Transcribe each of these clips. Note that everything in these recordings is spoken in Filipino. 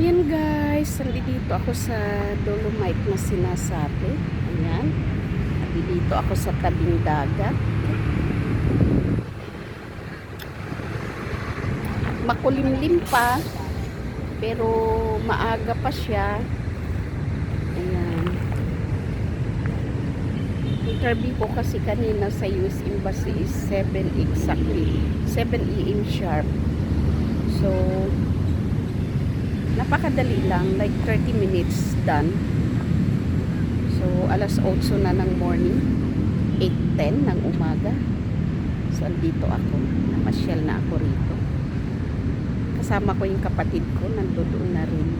Yan guys, nandito ako sa Dolomite na sinasabi. Ayan. Nandito ako sa tabing dagat. Makulimlim pa, pero maaga pa siya. Ayan. Interview ko kasi kanina sa US Embassy is 7 exactly. 7 a.m. sharp. So, napakadali lang, like 30 minutes done. So, alas 8 na ng morning, 8.10 ng umaga. So, andito ako, namasyal na ako rito. Kasama ko yung kapatid ko, nandoon na rin.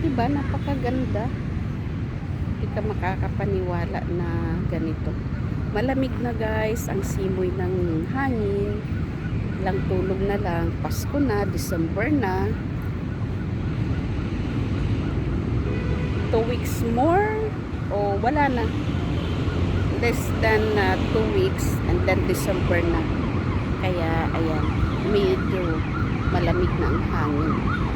Diba, napakaganda. Hindi ka makakapaniwala na ganito. Malamig na guys, ang simoy ng hangin. Lang tulog na lang. Pasko na, December na. Two weeks more o wala na. Less than uh, two weeks and then December na. Kaya ayan, medyo malamig na ang hangin.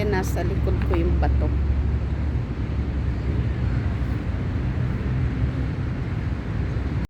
dyan nasa likod ko yung bato.